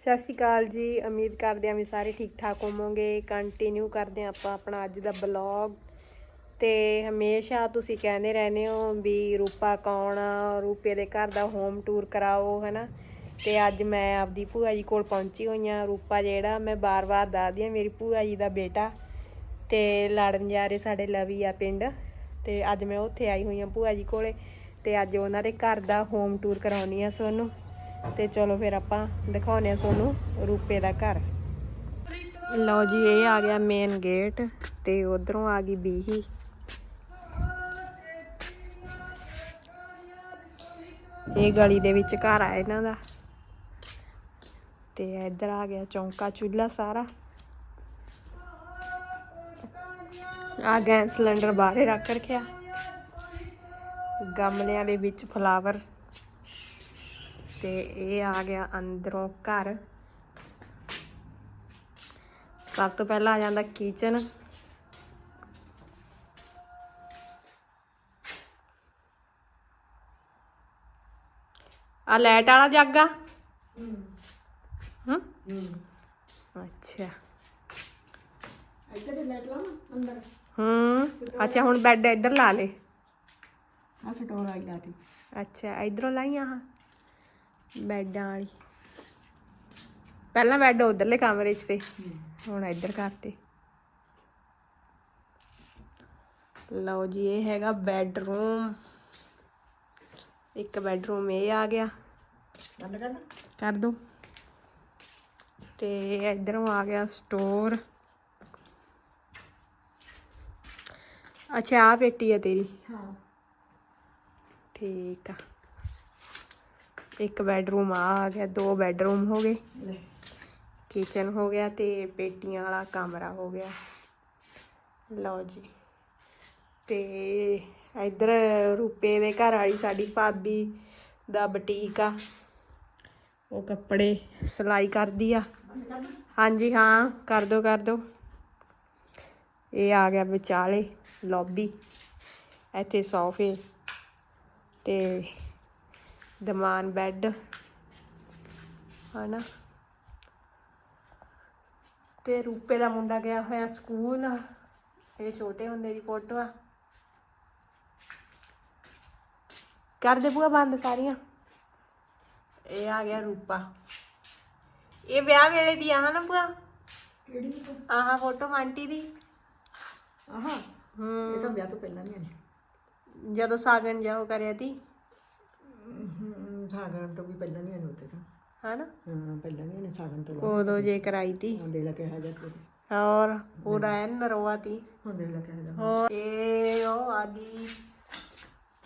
ਸਤਿ ਸ਼੍ਰੀ ਅਕਾਲ ਜੀ। ਉਮੀਦ ਕਰਦੇ ਹਾਂ ਵੀ ਸਾਰੇ ਠੀਕ ਠਾਕ ਹੋਵੋਗੇ। ਕੰਟੀਨਿਊ ਕਰਦੇ ਹਾਂ ਆਪਾਂ ਆਪਣਾ ਅੱਜ ਦਾ ਬਲੌਗ ਤੇ ਹਮੇਸ਼ਾ ਤੁਸੀਂ ਕਹਿੰਦੇ ਰਹਿੰਦੇ ਹੋ ਵੀ ਰੂਪਾ ਕੌਣ ਆ? ਰੂਪੇ ਦੇ ਘਰ ਦਾ ਹੋਮ ਟੂਰ ਕਰਾਓ, ਹੈਨਾ? ਤੇ ਅੱਜ ਮੈਂ ਆਪਦੀ ਭੂਆ ਜੀ ਕੋਲ ਪਹੁੰਚੀ ਹੋਈ ਹਾਂ। ਰੂਪਾ ਜਿਹੜਾ, ਮੈਂ ਬਾਰ-ਬਾਰ ਦੱਸਦੀ ਹਾਂ, ਮੇਰੀ ਭੂਆ ਜੀ ਦਾ ਬੇਟਾ ਤੇ ਲੜਨ ਜਾ ਰਹੇ ਸਾਡੇ ਲਵੀ ਆ ਪਿੰਡ। ਤੇ ਅੱਜ ਮੈਂ ਉੱਥੇ ਆਈ ਹੋਈ ਹਾਂ ਭੂਆ ਜੀ ਕੋਲੇ ਤੇ ਅੱਜ ਉਹਨਾਂ ਦੇ ਘਰ ਦਾ ਹੋਮ ਟੂਰ ਕਰਾਉਣੀ ਆ ਸੋਨੂੰ ਤੇ ਚਲੋ ਫਿਰ ਆਪਾਂ ਦਿਖਾਉਨੇ ਆ ਸੋਨੂੰ ਰੂਪੇ ਦਾ ਘਰ। ਲਓ ਜੀ, ਇਹ ਆ ਗਿਆ ਮੇਨ ਗੇਟ ਤੇ ਉਧਰੋਂ ਆ ਗਈ ਬੀਹੀ। ਇਹ ਗਲੀ ਦੇ ਵਿੱਚ ਘਰ ਆ ਇਹਨਾਂ ਦਾ। ਤੇ ਇੱਧਰ ਆ ਗਿਆ ਚੌਂਕਾ ਚੁੱਲ੍ਹਾ ਸਾਰਾ। ਆ ਗੈਸ ਸਿਲੰਡਰ ਬਾਹਰੇ ਰੱਖ ਰੱਖਿਆ। ਗਮਲਿਆਂ ਦੇ ਵਿੱਚ ਫਲਾਵਰ ਤੇ ਇਹ ਆ ਗਿਆ ਅੰਦਰੋਂ ਘਰ। ਸਭ ਤੋਂ ਪਹਿਲਾਂ ਆ ਜਾਂਦਾ ਕਿਚਨ ਆ ਲਾਈਟ ਵਾਲਾ ਜੱਗ ਆ? ਹੂੰ। ਅੱਛਾ। ਇੱਥੇ ਤੇ ਲੈਟ ਲਾ ਨਾ ਅੰਦਰ। ਹੂੰ। ਅੱਛਾ ਹੁਣ ਬੈੱਡ ਇੱਧਰ ਲਾ ਲੇ। ਆ ਸਟੋਰ ਆਈ ਲਾਤੀ। ਅੱਛਾ ਇਧਰੋਂ ਲਾਈ ਆਹ ਬੈੱਡਾਂ ਵਾਲੀ। ਪਹਿਲਾਂ ਬੈੱਡ ਉਧਰਲੇ ਕਮਰੇ 'ਚ ਤੇ ਹੁਣ ਇੱਧਰ ਕਰਤੇ ਲਓ ਜੀ ਇਹ ਹੈਗਾ ਬੈੱਡਰੂਮ। ਇੱਕ ਬੈੱਡਰੂਮ ਇਹ ਆ ਗਿਆ। ਕਰ ਦੋ। ਤੇ ਇਧਰੋਂ ਆ ਗਿਆ ਸਟੋਰ। ਅੱਛਾ ਆ ਪੇਟੀ ਹੈ ਤੇਰੀ। ਹਾਂ। ਠੀਕ ਆ। ਇੱਕ ਬੈੱਡਰੂਮ ਆ ਆ ਗਿਆ ਦੋ ਬੈੱਡਰੂਮ ਹੋ ਗਏ। ਕਿਚਨ ਹੋ ਗਿਆ ਤੇ ਪੇਟੀਆਂ ਵਾਲਾ ਕਮਰਾ ਹੋ ਗਿਆ। ਲਓ ਜੀ। ਤੇ ਇੱਧਰ ਰੂਪੇ ਦੇ ਘਰ ਵਾਲੀ ਸਾਡੀ ਭਾਬੀ ਦਾ ਬੁਟੀਕ ਆ। ਉਹ ਕੱਪੜੇ ਸਿਲਾਈ ਕਰਦੀ ਆ। ਹਾਂਜੀ ਹਾਂ ਕਰ ਦੋ ਕਰ ਦੋ। ਇਹ ਆ ਗਿਆ ਵਿਚਾਲੇ ਲੌਬੀ ਇੱਥੇ ਸੋਫੇ ਤੇ ਦਮਾਨ ਬੈੱਡ ਹਨਾ? ਤੇ ਰੂਪੇ ਦਾ ਮੁੰਡਾ ਗਿਆ ਹੋਇਆ ਸਕੂਲ ਇਹ ਛੋਟੇ ਹੁੰਦੇ ਦੀ ਫੋਟੋ ਆ। ਕਰ ਦੇ ਬੂਆ ਬੰਦ ਸਾਰੀਆਂ। ਇਹ ਆ ਗਿਆ ਰੂਪਾ। ਇਹ ਵਿਆਹ ਵੇਲੇ ਦੀ ਆ ਨਾ ਬੂਆ ਕਿਹੜੀ ਆਹ ਫੋਟੋ ਆਂਟੀ ਦੀ। ਆਹਾ ਹੂੰ ਇਹ ਤਾਂ ਵਿਆਹ ਤੋਂ ਪਹਿਲਾਂ ਦੀਆਂ ਨੇ। ਜਦੋਂ ਸਾਗਨ ਜਾਓ ਕਰਿਆ ਤੀ। ਹੂੰ ਸਾਗਨ ਤੋਂ ਵੀ ਪਹਿਲਾਂ ਦੀਆਂ ਨੇ ਤਾਂ। ਹਨਾ? ਹਾਂ ਪਹਿਲਾਂ ਦੀਆਂ ਨੇ ਸਾਗਨ ਤੋਂ ਉਦੋਂ ਜੇ ਕਰਾਈ ਤੀ। ਹਾਂ ਦੇ ਲਾ ਕੇ ਹਜਾ ਤੇ ਹੋਰ ਪੂਰਾ ਐਨ ਨਰਵਾ ਤੀ। ਹੁਣ ਦੇ ਲਾ ਕੇ ਹਜਾ ਹੋਰ। ਇਹ ਉਹ ਆ ਗਈ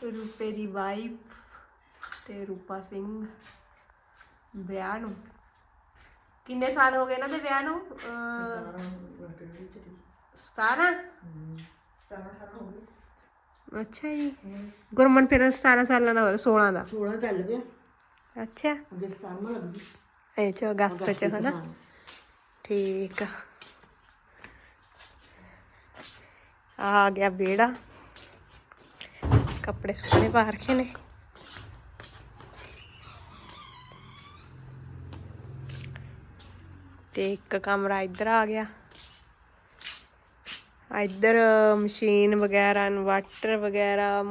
ਰੂਪੇ ਦੀ ਵਾਈਫ ਤੇ ਰੂਪਾ ਸਿੰਘ ਵਿਆਹ ਨੂੰ। ਕਿੰਨੇ ਸਾਲ ਹੋ ਗਏ ਇਹਨਾਂ ਦੇ ਵਿਆਹ ਨੂੰ? ਅਹ, 17 ਅੱਛਾ ਜੀ। ਗੁਰਮਨ ਫਿਰ 17 ਸਾਲਾਂ ਦਾ ਹੋ 16 ਦਾ। 16 ਚੱਲ ਪਿਆ। ਅੱਛਾ ਅੱਗੇ 17ਵਾਂ ਲੱਗ ਗਈ ਇਹ ਚ ਅਗਸਤ ਚ ਹਨਾ ਠੀਕ ਆ ਆ ਗਿਆ ਵਿਹੜਾ ਕੱਪੜੇ ਸੁੱਕਣੇ ਪਾ ਰੱਖੇ ਨੇ ਤੇ ਇੱਕ ਕਮਰਾ ਇੱਧਰ ਆ ਗਿਆ ਇੱਧਰ ਮਸ਼ੀਨ ਵਗੈਰਾ ਇਨਵਰਟਰ ਵਗੈਰਾ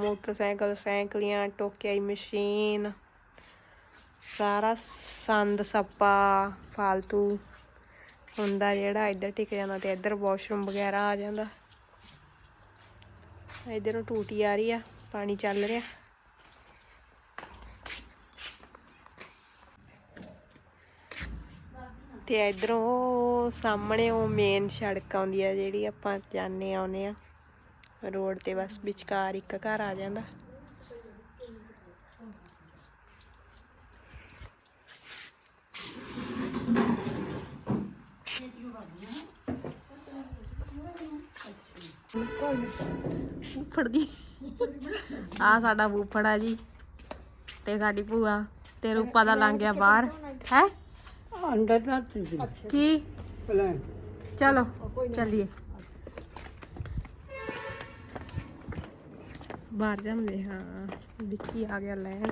ਸਾਰਾ ਸੰਦ, ਸੱਪਾ, ਫਾਲਤੂ ਹੁੰਦਾ ਜਿਹੜਾ ਇੱਧਰ ਟਿਕ ਜਾਂਦਾ ਤੇ ਇੱਧਰ ਵਾਸ਼ਰੂਮ ਵਗੈਰਾ ਆ ਜਾਂਦਾ। ਇੱਧਰੋਂ ਟੂਟੀ ਆ ਰਹੀ ਆ, ਪਾਣੀ ਚੱਲ ਰਿਹਾ। ਤੇ ਇੱਧਰੋਂ ਉਹ ਸਾਹਮਣੇ ਉਹ ਮੇਨ ਸੜਕ ਆਉਂਦੀ ਆ ਜਿਹੜੀ ਆਪਾਂ ਜਾਂਦੇ ਆਉਨੇ ਆ। ਰੋਡ ਤੇ ਬਸ ਵਿਚਕਾਰ ਇੱਕ ਘਰ ਆ ਜਾਂਦਾ। ਫੁੱਫੜ ਦੀ ਆ ਸਾਡਾ ਫੁੱਫੜ ਆ ਜੀ ਤੇ ਸਾਡੀ ਭੂਆ ਤੇ ਰੂਪਾ ਦਾ ਲੰਘ ਗਿਆ ਬਾਹਰ। ਹੈ? ਅੰਦਰ ਨਾ ਸੀ। ਕੀ? ਪਲਾਨ ਚਲੋ ਚੱਲੀਏ। ਬਾਹਰ ਜਾਂਦੇ ਹਾਂ। ਡਿੱਕੀ ਆ ਗਿਆ ਲੈਣ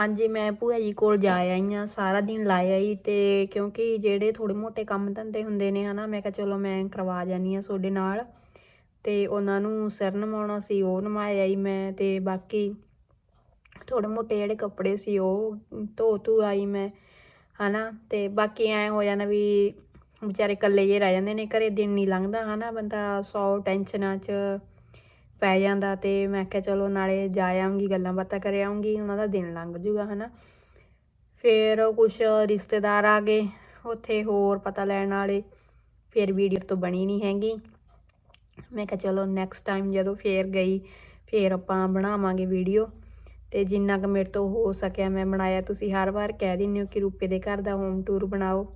ਹਾਂਜੀ ਮੈਂ ਭੂਆ ਜੀ ਕੋਲ ਜਾ ਆਈ ਆ ਸਾਰਾ ਦਿਨ ਲਾ ਆਈ ਤੇ ਕਿਉਂਕਿ ਜਿਹੜੇ ਥੋੜੇ ਮੋਟੇ ਕੰਮ ਧੰਦੇ ਹੁੰਦੇ ਨੇ ਹਨਾ ਮੈਂ ਕਿਹਾ ਚਲੋ ਮੈਂ ਕਰਵਾ ਜਾਨੀ ਆ ਤੁਹਾਡੇ ਨਾਲ। ਤੇ ਉਹਨਾਂ ਨੂੰ ਸਿਰ ਨਵਾਉਣਾ ਸੀ, ਉਹ ਨਵਾਇਆ ਆਈ ਮੈਂ ਤੇ ਬਾਕੀ ਥੋੜੇ ਮੋਟੇ ਜਿਹੜੇ ਕੱਪੜੇ ਸੀ, ਉਹ ਧੋ ਧੂ ਆਈ ਮੈਂ, ਹਨਾ, ਤੇ ਬਾਕੀ ਐ ਹੋ ਜਾਂਦਾ ਵੀ ਵਿਚਾਰੇ ਇਕੱਲੇ ਜੇ ਰਹਿ ਜਾਂਦੇ ਨੇ, ਘਰੇ ਦਿਨ ਨਹੀਂ ਲੰਘਦਾ, ਹਨਾ, ਬੰਦਾ ਸੌ ਟੈਨਸ਼ਨਾਂ 'ਚ ਪੈ ਜਾਂਦਾ ਤੇ ਮੈਂ ਕਿਹਾ ਚਲੋ ਨਾਲੇ ਜਾ ਆਉਂਗੀ ਗੱਲਾਂ ਬਾਤਾਂ ਕਰ ਆਉਂਗੀ ਉਹਨਾਂ ਦਾ ਦਿਨ ਲੰਘ ਜੂਗਾ, ਹਨਾ। ਫਿਰ ਕੁਝ ਰਿਸ਼ਤੇਦਾਰ ਆ ਗਏ, ਉੱਥੇ ਹੋਰ ਪਤਾ ਲੈਣ ਵਾਲੇ, ਫਿਰ ਵੀਡੀਓ ਤੋਂ ਬਣੀ ਨਹੀਂ ਹੈਗੀ। ਮੈਂ ਕਿਹਾ ਚਲੋ ਨੈਕਸਟ ਟਾਈਮ ਜਦੋਂ ਫੇਰ ਗਈ, ਫੇਰ ਆਪਾਂ ਬਣਾਵਾਂਗੇ ਵੀਡੀਓ ਤੇ ਜਿੰਨਾ ਕੁ ਮੇਰੇ ਤੋਂ ਹੋ ਸਕਿਆ ਮੈਂ ਬਣਾਇਆ। ਤੁਸੀਂ ਹਰ ਵਾਰ ਕਹਿ ਦਿੰਦੇ ਹੋ ਕਿ ਰੂਪੇ ਦੇ ਘਰ ਦਾ ਹੋਮ ਟੂਰ ਬਣਾਓ।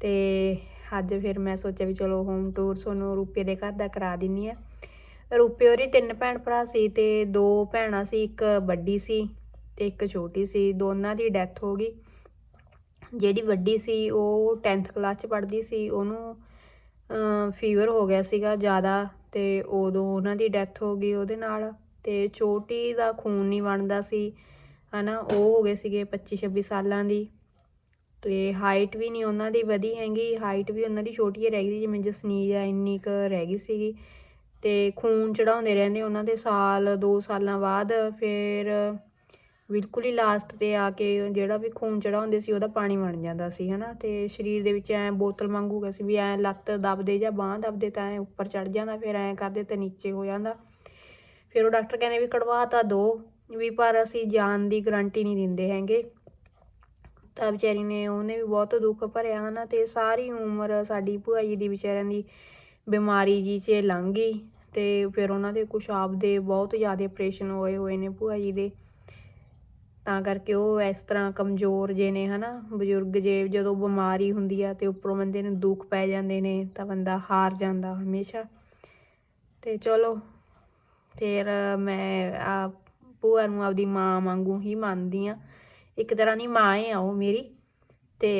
ਤੇ ਅੱਜ ਫਿਰ ਮੈਂ ਸੋਚਿਆ ਵੀ ਚਲੋ ਹੋਮ ਟੂਰ ਤੁਹਾਨੂੰ ਰੂਪੇ ਦੇ ਘਰ ਦਾ ਕਰਾ ਦਿੰਨੀ ਆ ਰੂਪੇ ਉਹਦੀ ਤਿੰਨ ਭੈਣ ਭਰਾ ਸੀ ਤੇ ਦੋ ਭੈਣਾਂ ਸੀ, ਇੱਕ ਵੱਡੀ ਸੀ ਤੇ ਇੱਕ ਛੋਟੀ ਸੀ। ਦੋਨਾਂ ਦੀ ਡੈਥ ਹੋ ਗਈ। ਜਿਹੜੀ ਵੱਡੀ ਸੀ, ਉਹ 10th ਕਲਾਸ ਚ ਪੜ੍ਹਦੀ ਸੀ। ਉਹਨੂੰ ਫੀਵਰ ਹੋ ਗਿਆ ਸੀਗਾ ਜ਼ਿਆਦਾ ਤੇ ਉਦੋਂ ਉਹਨਾਂ ਦੀ ਡੈਥ ਹੋ ਗਈ ਉਹਦੇ ਨਾਲ ਤੇ ਛੋਟੀ ਦਾ ਖੂਨ ਨਹੀਂ ਬਣਦਾ ਸੀ, ਹਨਾ, ਉਹ ਹੋ ਗਏ ਸੀਗੇ 25 26 ਸਾਲਾਂ ਦੀ ਤੇ ਹਾਈਟ ਵੀ ਨਹੀਂ ਉਹਨਾਂ ਦੀ ਵਧੀ ਹੈਗੀ ਹਾਈਟ ਵੀ ਉਹਨਾਂ ਦੀ ਛੋਟੀ ਹੀ ਰਹਿ ਗਈ ਜਿਵੇਂ ਜਸਨੀਜ ਆ, ਇੰਨੀ ਕੁ ਰਹਿ ਗਈ ਸੀਗੀ ਤੇ ਖੂਨ ਚੜਾਉਂਦੇ ਰਹਿੰਦੇ ਉਹਨਾਂ ਦੇ ਸਾਲ 2 ਸਾਲਾਂ ਬਾਅਦ, ਫਿਰ ਬਿਲਕੁਲ ਹੀ ਲਾਸਟ ਤੇ ਆ ਕੇ ਜਿਹੜਾ ਵੀ ਖੂਨ ਚੜਾਉਂਦੇ ਸੀ, ਉਹਦਾ ਪਾਣੀ ਬਣ ਜਾਂਦਾ ਸੀ, ਹਨਾ। ਤੇ ਸਰੀਰ ਦੇ ਵਿੱਚ ਐ ਬੋਤਲ ਵਾਂਗੂ ਗਿਆ ਸੀ ਵੀ ਐ ਲੱਤ ਦਬਦੇ ਜਾਂ ਬਾਹ ਦਬਦੇ ਤਾਂ ਐ ਉੱਪਰ ਚੜ ਜਾਂਦਾ, ਫਿਰ ਐ ਕਰਦੇ ਤਾਂ ਨੀਚੇ ਹੋ ਜਾਂਦਾ। ਫਿਰ ਉਹ ਡਾਕਟਰ ਕਹਿੰਦੇ ਵੀ ਕਢਵਾ ਤਾਂ ਦੋ, ਵੀ ਪਰ ਅਸੀਂ ਜਾਨ ਦੀ ਗਾਰੰਟੀ ਨਹੀਂ ਦਿੰਦੇ ਹੈਗੇ। ਤਾਂ ਵਿਚਾਰੀ ਨੇ, ਉਹਨੇ ਵੀ ਬਹੁਤ ਦੁੱਖ ਭਰਿਆ, ਹਨਾ। ਤੇ ਸਾਰੀ ਉਮਰ ਸਾਡੀ ਭੂਆ ਜੀ ਦੀ ਵਿਚਾਰਿਆਂ ਦੀ ਬਿਮਾਰੀ ਜੀ 'ਚ ਲੰਘ ਗਈ। ਤੇ ਫਿਰ ਉਹਨਾਂ ਦੇ ਕੁਛ ਆਪਦੇ ਬਹੁਤ ਜ਼ਿਆਦਾ ਆਪਰੇਸ਼ਨ ਹੋਏ ਹੋਏ ਨੇ ਭੂਆ ਜੀ ਦੇ। ਤਾਂ ਕਰਕੇ ਉਹ ਇਸ ਤਰ੍ਹਾਂ ਕਮਜ਼ੋਰ ਜੇ ਨੇ, ਹਨਾ, ਬਜ਼ੁਰਗ ਜੇ ਜਦੋਂ ਬਿਮਾਰੀ ਹੁੰਦੀ ਆ ਤੇ ਉੱਪਰੋਂ ਬੰਦੇ ਨੂੰ ਦੁੱਖ ਪੈ ਜਾਂਦੇ ਨੇ, ਤਾਂ ਬੰਦਾ ਹਾਰ ਜਾਂਦਾ ਹਮੇਸ਼ਾ। ਤੇ ਚਲੋ, ਫਿਰ ਮੈਂ ਆ ਭੂਆ ਨੂੰ ਆਪਦੀ ਮਾਂ ਵਾਂਗੂ ਹੀ ਮੰਨਦੀ ਆ। ਇੱਕ ਤਰ੍ਹਾਂ ਦੀ ਮਾਂ ਹੈ ਉਹ ਮੇਰੀ। ਤੇ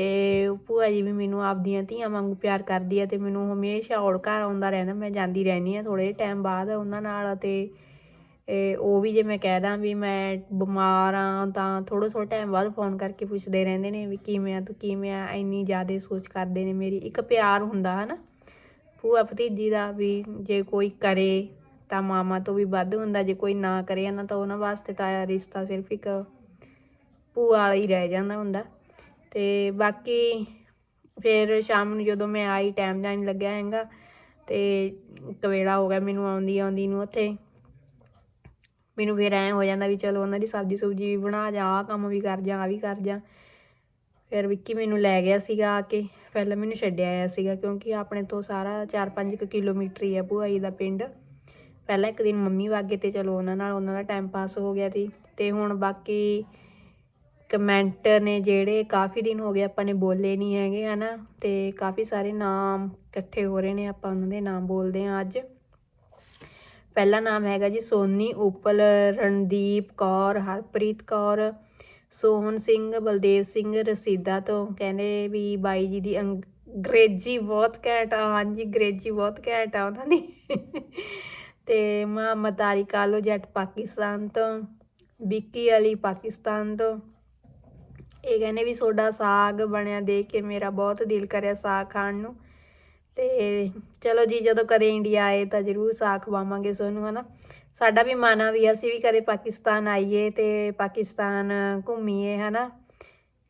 ਭੂਆ ਜੀ ਵੀ ਮੈਨੂੰ ਆਪਦੀਆਂ ਧੀਆਂ ਵਾਂਗੂ ਪਿਆਰ ਕਰਦੀ ਆ ਤੇ ਮੈਨੂੰ ਹਮੇਸ਼ਾ ਔੜ ਘਰ ਆਉਂਦਾ ਰਹਿੰਦਾ, ਮੈਂ ਜਾਂਦੀ ਰਹਿੰਦੀ ਆ ਥੋੜੇ ਟਾਈਮ ਬਾਅਦ ਉਹਨਾਂ ਨਾਲ ਤੇ ਇਹ ਉਹ ਵੀ ਜੇ ਮੈਂ ਕਹਿ ਦਾਂ ਵੀ ਮੈਂ ਬਿਮਾਰ ਆ ਤਾਂ ਥੋੜਾ ਥੋੜਾ ਟਾਈਮ ਬਾਅਦ ਫੋਨ ਕਰਕੇ ਪੁੱਛਦੇ ਰਹਿੰਦੇ ਨੇ ਵੀ ਕਿਵੇਂ ਆ, ਤੂੰ ਕਿਵੇਂ ਆ? ਇੰਨੀ ਜ਼ਿਆਦਾ ਸੋਚ ਕਰਦੇ ਨੇ ਮੇਰੀ। ਇੱਕ ਪਿਆਰ ਹੁੰਦਾ ਹਨਾ। ਭੂਆ ਭਤੀਜੀ ਦਾ ਵੀ ਜੇ ਕੋਈ ਕਰੇ ਤਾਂ ਮਾਮਾ ਤੋਂ ਵੀ ਵੱਧ ਹੁੰਦਾ, ਜੇ ਕੋਈ ਨਾ ਕਰੇ ਨਾ ਤਾਂ ਉਹਨਾਂ ਵਾਸਤੇ ਤਾਂ ਰਿਸ਼ਤਾ ਸਿਰਫ ਇੱਕ ਭੂਆ ਵਾਲਾ ਹੀ ਰਹਿ ਜਾਂਦਾ ਹੁੰਦਾ। ਤੇ ਬਾਕੀ ਫਿਰ ਸ਼ਾਮ ਨੂੰ ਜਦੋਂ ਮੈਂ ਆਈ ਟਾਈਮ ਜਾਣ ਲੱਗਿਆ ਹੈਗਾ, ਤੇ ਇੱਕ ਹੋ ਗਿਆ ਮੈਨੂੰ ਆਉਂਦੀ ਆਉਂਦੀ ਨੂੰ ਉੱਥੇ। ਮੈਨੂੰ ਫਿਰ ਐਂ ਹੋ ਜਾਂਦਾ ਵੀ ਚਲੋ ਉਹਨਾਂ ਦੀ ਸਬਜ਼ੀ ਸੁਬਜੀ ਵੀ ਬਣਾ ਜਾ, ਆਹ ਕੰਮ ਵੀ ਕਰ ਜਾ ਆ ਵੀ ਕਰ ਜਾ। ਫਿਰ ਵਿੱਕੀ ਮੈਨੂੰ ਲੈ ਗਿਆ ਸੀਗਾ ਆ ਕੇ, ਪਹਿਲਾਂ ਮੈਨੂੰ ਛੱਡਿਆ ਆਇਆ ਸੀਗਾ ਕਿਉਂਕਿ ਆਪਣੇ ਤੋਂ ਸਾਰਾ 4-5 ਕਿਲੋਮੀਟਰ ਹੀ ਹੈ ਭੂਆਈ ਦਾ ਪਿੰਡ। ਪਹਿਲਾਂ ਇੱਕ ਦਿਨ ਮੰਮੀ ਵਾਗੇ ਤੇ ਚਲੋ ਉਹਨਾਂ ਨਾਲ, ਉਹਨਾਂ ਦਾ ਟਾਈਮ ਪਾਸ ਹੋ ਗਿਆ ਸੀ। ਤੇ ਹੁਣ ਬਾਕੀ ਕਮੈਂਟ ਨੇ ਜਿਹੜੇ ਕਾਫੀ ਦਿਨ ਹੋ ਗਏ ਆਪਾਂ ਨੇ ਬੋਲੇ ਨਹੀਂ ਹੈਗੇ, ਹਨਾ। ਤੇ ਕਾਫੀ ਸਾਰੇ ਨਾਮ ਇਕੱਠੇ ਹੋ ਰਹੇ ਨੇ, ਆਪਾਂ ਉਹਨਾਂ ਦੇ ਨਾਮ ਬੋਲਦੇ ਹਾਂ ਅੱਜ। ਪਹਿਲਾ ਨਾਮ ਹੈਗਾ ਜੀ ਸੋਨੀ, ਉਪਲ, ਰਣਦੀਪ ਕੌਰ, ਹਰਪ੍ਰੀਤ ਕੌਰ, ਸੋਹਣ ਸਿੰਘ, ਬਲਦੇਵ ਸਿੰਘ, ਰਸੀਦਾ ਤੋਂ। ਕਹਿੰਦੇ ਵੀ ਬਾਈ ਜੀ ਦੀ ਅੰਗ- ਅੰਗਰੇਜ਼ੀ ਬਹੁਤ ਘੈਂਟ ਆ, ਹਾਂਜੀ, ਅੰਗਰੇਜ਼ੀ ਬਹੁਤ ਘੈਂਟ ਆ ਉਹਨਾਂ ਦੀ। ਤੇ ਮੁਹੰਮਦ ਆਰੀ ਕਾਲੋ ਜੱਟ ਪਾਕਿਸਤਾਨ ਤੋਂ, ਵਿੱਕੀ ਅਲੀ ਪਾਕਿਸਤਾਨ ਤੋਂ। ਇਹ ਕਹਿੰਦੇ ਵੀ ਤੁਹਾਡਾ ਸਾਗ ਬਣਿਆ ਦੇਖ ਕੇ ਮੇਰਾ ਬਹੁਤ ਦਿਲ ਕਰਿਆ ਸਾਗ ਖਾਣ ਨੂੰ। ਤੇ ਚਲੋ ਜੀ, ਜਦੋਂ ਕਦੇ ਇੰਡੀਆ ਆਏ ਤਾਂ ਜ਼ਰੂਰ ਸਾਗ ਖਵਾਵਾਂਗੇ ਤੁਹਾਨੂੰ ਹਨਾ। ਸਾਡਾ ਵੀ ਮਨ ਆ ਵੀ ਅਸੀਂ ਵੀ ਕਦੇ ਪਾਕਿਸਤਾਨ ਆਈਏ ਤੇ ਪਾਕਿਸਤਾਨ ਘੁੰਮੀਏ, ਹਨਾ।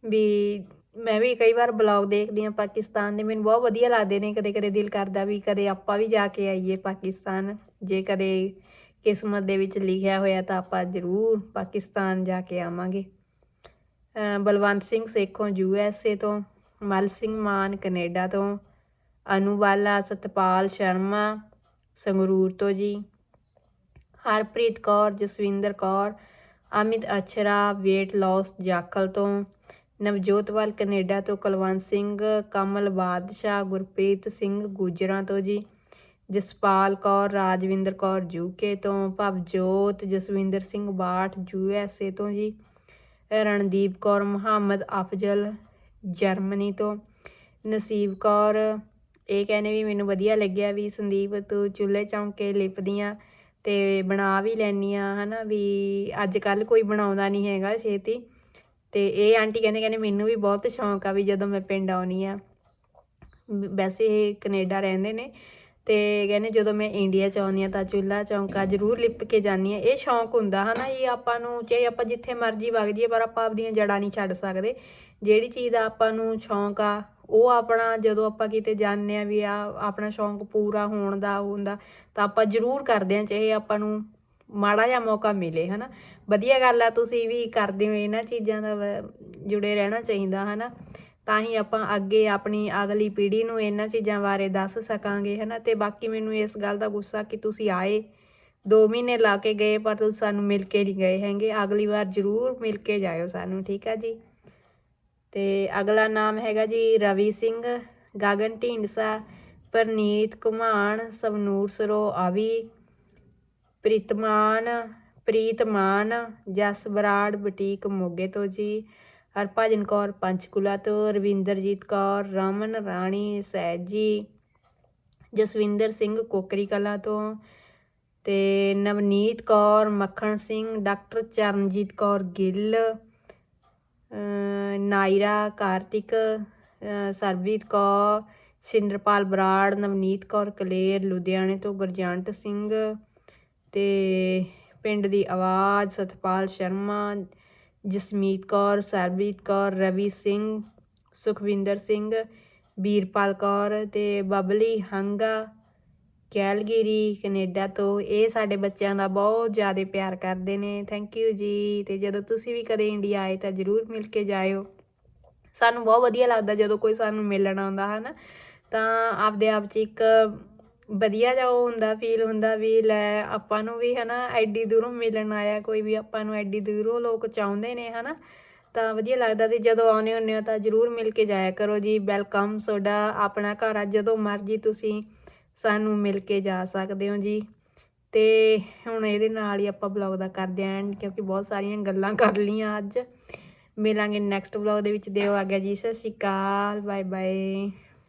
ਵੀ ਮੈਂ ਵੀ ਕਈ ਵਾਰ ਬਲੌਗ ਦੇਖਦੀ ਆ ਪਾਕਿਸਤਾਨ ਦੇ, ਮੈਨੂੰ ਬਹੁਤ ਵਧੀਆ ਲੱਗਦੇ ਨੇ, ਕਦੇ ਕਦੇ ਦਿਲ ਕਰਦਾ ਵੀ ਕਦੇ ਆਪਾਂ ਵੀ ਜਾ ਕੇ ਆਈਏ ਪਾਕਿਸਤਾਨ। ਜੇ ਕਦੇ ਕਿਸਮਤ ਦੇ ਵਿੱਚ ਲਿਖਿਆ ਹੋਇਆ ਤਾਂ ਆਪਾਂ ਜ਼ਰੂਰ ਪਾਕਿਸਤਾਨ ਜਾ ਕੇ ਆਵਾਂਗੇ। Balwant Singh Sekhon U S A ਤੋਂ, ਮਲ ਸਿੰਘ ਮਾਨ ਕੈਨੇਡਾ ਤੋਂ ਅਨੁਵਾਲਾ, ਸਤਪਾਲ ਸ਼ਰਮਾ, ਸੰਗਰੂਰ ਤੋਂ ਜੀ। ਹਰਪ੍ਰੀਤ ਕੌਰ, ਜਸਵਿੰਦਰ ਕੌਰ, ਅਮਿਤ ਅਛਰਾ weight loss ਜਾਖਲ ਤੋਂ ਨਵਜੋਤਵਾਲ ਕੈਨੇਡਾ ਤੋਂ ਕੁਲਵੰਤ ਸਿੰਘ, ਕਮਲ ਬਾਦਸ਼ਾਹ, ਗੁਰਪ੍ਰੀਤ ਸਿੰਘ ਗੁਜਰਾਂ ਤੋਂ ਜੀ। ਜਸਪਾਲ ਕੌਰ, ਰਾਜਵਿੰਦਰ ਕੌਰ ਯੂਕੇ ਤੋਂ, Bhavjot, Jaswinder Singh Bath U S A ਤੋਂ ਜੀ। ਰਣਦੀਪ ਕੌਰ, ਮੁਹੰਮਦ ਅਫਜ਼ਲ, ਜਰਮਨੀ ਤੋਂ। ਨਸੀਬ ਕੌਰ ਇਹ ਕਹਿੰਦੇ ਵੀ ਮੈਨੂੰ ਵਧੀਆ ਲੱਗਿਆ ਵੀ ਸੰਦੀਪ ਤੂੰ ਚੁੱਲ੍ਹੇ ਚੌਂਕੇ ਲਿਪਦੀਆਂ ਤੇ ਬਣਾ ਵੀ ਲੈਨੀ ਆ ਹਨਾ ਵੀ ਅੱਜ ਕੱਲ ਕੋਈ ਬਣਾਉਂਦਾ ਨਹੀਂ ਹੈਗਾ ਛੇਤੀ। ਤੇ ਇਹ ਆਂਟੀ ਕਹਿੰਦੇ ਕਹਿੰਦੇ ਮੈਨੂੰ ਵੀ ਬਹੁਤ ਸ਼ੌਂਕ ਆ ਵੀ ਜਦੋਂ ਮੈਂ ਪਿੰਡ ਆਉਣੀ ਆ ਵੈਸੇ ਇਹ ਕੈਨੇਡਾ ਰਹਿੰਦੇ ਨੇ ਤੇ ਕਹਿੰਦੇ ਜਦੋਂ ਮੈਂ ਇੰਡੀਆ ਚ ਆਉਂਦੀ ਆ ਤਾਂ ਚੁੱਲ੍ਹਾ ਚੌਂਕਾ ਜ਼ਰੂਰ ਲਿਪ ਕੇ ਜਾਂਦੀ ਆ ਇਹ ਸ਼ੌਂਕ ਹੁੰਦਾ ਹਨਾ, ਇਹ ਆਪਾਂ ਨੂੰ ਚਾਹੇ ਆਪਾਂ ਜਿੱਥੇ ਮਰਜ਼ੀ ਵਗ ਜਾਈਏ ਪਰ ਆਪਾਂ ਆਪਣੀਆਂ ਜੜ੍ਹਾਂ ਨਹੀਂ ਛੱਡ ਸਕਦੇ। ਜਿਹੜੀ ਚੀਜ਼ ਦਾ ਆਪਾਂ ਨੂੰ ਸ਼ੌਂਕ ਆ ਉਹ ਆਪਣਾ ਜਦੋਂ ਆਪਾਂ ਕਿਤੇ ਜਾਂਦੇ ਆ ਵੀ ਆ, ਆਪਣਾ ਸ਼ੌਂਕ ਪੂਰਾ ਹੋਣ ਦਾ ਹੁੰਦਾ, ਤਾਂ ਆਪਾਂ ਜ਼ਰੂਰ ਕਰਦੇ ਆ ਚਾਹੇ ਆਪਾਂ ਨੂੰ ਮਾੜਾ ਜਿਹਾ ਮੌਕਾ ਮਿਲੇ, ਹਨਾ? ਵਧੀਆ ਗੱਲ ਆ, ਤੁਸੀਂ ਵੀ ਕਰਦੇ ਹੋ ਇਹਨਾਂ ਚੀਜ਼ਾਂ ਦਾ ਵ- ਜੁੜੇ ਰਹਿਣਾ ਚਾਹੀਦਾ, ਹਨਾ? ਤਾਂ ਹੀ ਆਪਾਂ ਅੱਗੇ ਆਪਣੀ ਅਗਲੀ ਪੀੜ੍ਹੀ ਨੂੰ ਇਹਨਾਂ ਚੀਜ਼ਾਂ ਬਾਰੇ ਦੱਸ ਸਕਾਂਗੇ, ਹਨਾ? ਤੇ ਬਾਕੀ ਮੈਨੂੰ ਇਸ ਗੱਲ ਦਾ ਗੁੱਸਾ ਕਿ ਤੁਸੀਂ ਆਏ 2 ਮਹੀਨੇ ਲਾ ਕੇ ਗਏ, ਪਰ ਤੁਸੀਂ ਸਾਨੂੰ ਮਿਲ ਕੇ ਨਹੀਂ ਗਏ ਹੈਗੇ। ਅਗਲੀ ਵਾਰ ਜ਼ਰੂਰ ਮਿਲ ਕੇ ਜਾਇਓ ਸਾਨੂੰ, ਠੀਕ ਆ ਜੀ? ਤੇ ਅਗਲਾ ਨਾਮ ਹੈਗਾ ਜੀ ਰਵੀ ਸਿੰਘ, ਗਗਨ ਢੀਂਡਸਾ, ਪਰਨੀਤ ਘੁਮਾਣ, ਸਵਨੂਰ ਸਰੋ ਆਵੀ ਪ੍ਰੀਤਮਾਨ ਪ੍ਰੀਤਮਾਨ, ਜਸ ਬਰਾੜ, ਬੁਟੀਕ ਮੋਗੇ ਤੋਂ ਜੀ, ਹਰਭਜਨ ਕੌਰ ਪੰਚਕੂਲਾ ਤੋਂ, ਰਵਿੰਦਰਜੀਤ ਕੌਰ, ਰਮਨ ਰਾਣੀ ਸਹਿਜ ਜੀ, ਜਸਵਿੰਦਰ ਸਿੰਘ ਕੋਕਰੀ ਕਲਾਂ ਤੋਂ ਤੇ ਨਵਨੀਤ ਕੌਰ, ਮੱਖਣ ਸਿੰਘ, ਡਾਕਟਰ ਚਰਨਜੀਤ ਕੌਰ ਗਿੱਲ ਨਾਇਰਾ, ਕਾਰਤਿਕ, ਅਹ ਸਰਬਜੀਤ ਕੌਰ, ਸਿੰਦਰਪਾਲ ਬਰਾੜ, ਨਵਨੀਤ ਕੌਰ ਕਲੇਰ, ਲੁਧਿਆਣੇ ਤੋਂ ਗੁਰਜੰਟ ਸਿੰਘ ਤੇ ਪਿੰਡ ਦੀ ਆਵਾਜ਼, ਸਤਪਾਲ ਸ਼ਰਮਾ, ਜਸਮੀਤ ਕੌਰ, ਸਰਬਜੀਤ ਕੌਰ, ਰਵੀ ਸਿੰਘ, ਸੁਖਵਿੰਦਰ ਸਿੰਘ ਵੀਰਪਾਲ ਕੌਰ ਤੇ ਬਬਲੀ ਹੰਗਾ ਕੈਲਗਰੀ, ਕੈਨੇਡਾ ਤੋਂ। ਇਹ ਸਾਡੇ ਬੱਚਿਆਂ ਦਾ ਬਹੁਤ ਜ਼ਿਆਦਾ ਪਿਆਰ ਕਰਦੇ ਨੇ। ਥੈਂਕ ਯੂ ਜੀ। ਤੇ ਜਦੋਂ ਤੁਸੀਂ ਵੀ ਕਦੇ ਇੰਡੀਆ ਆਏ ਤਾਂ ਜਰੂਰ ਮਿਲ ਕੇ ਜਾਇਓ। ਸਾਨੂੰ ਬਹੁਤ ਵਧੀਆ ਲੱਗਦਾ ਜਦੋਂ ਕੋਈ ਸਾਨੂੰ ਮਿਲਣ ਆਉਂਦਾ ਹੈ ਨਾ ਤਾਂ ਆਪਦੇ ਆਪ 'ਚ ਇੱਕ ਵਧੀਆ ਜਿਹਾ ਉਹ ਹੁੰਦਾ ਫੀਲ ਹੁੰਦਾ ਵੀ ਲੈ ਆਪਾਂ ਨੂੰ ਵੀ, ਹਨਾ, ਐਡੀ ਦੂਰੋਂ ਮਿਲਣ ਆਇਆ। ਕੋਈ ਵੀ ਆਪਾਂ ਨੂੰ ਐਡੀ ਦੂਰੋਂ ਲੋਕ ਚਾਹੁੰਦੇ ਨੇ, ਹਨਾ? ਤਾਂ ਵਧੀਆ ਲੱਗਦਾ ਤੇ ਜਦੋਂ ਆਉਨੇ ਹੁੰਨੇ ਹੋ ਤਾਂ ਜਰੂਰ ਮਿਲ ਕੇ ਜਾਇਆ ਕਰੋ ਜੀ। ਵੈਲਕਮ ਤੁਹਾਡਾ ਆਪਣਾ ਘਰ ਆ। ਜਦੋਂ ਮਰਜ਼ੀ ਤੁਸੀਂ ਸਾਨੂੰ ਮਿਲ ਕੇ ਜਾ ਸਕਦੇ ਹੋ ਜੀ। ਤੇ ਹੁਣ ਇਹਦੇ ਨਾਲ ਹੀ ਆਪਾਂ ਬਲੌਗ ਦਾ ਕਰਦੇ ਆਂ ਕਿਉਂਕਿ ਬਹੁਤ ਸਾਰੀਆਂ ਗੱਲਾਂ ਕਰ ਲਈਆਂ ਅੱਜ। ਮਿਲਾਂਗੇ ਨੈਕਸਟ ਵਲੌਗ ਦੇ ਵਿੱਚ। ਦਿਓ ਆ ਗਿਆ ਜੀ, ਸਤਿ ਸ਼੍ਰੀ ਅਕਾਲ ਬਾਏ ਬਾਏ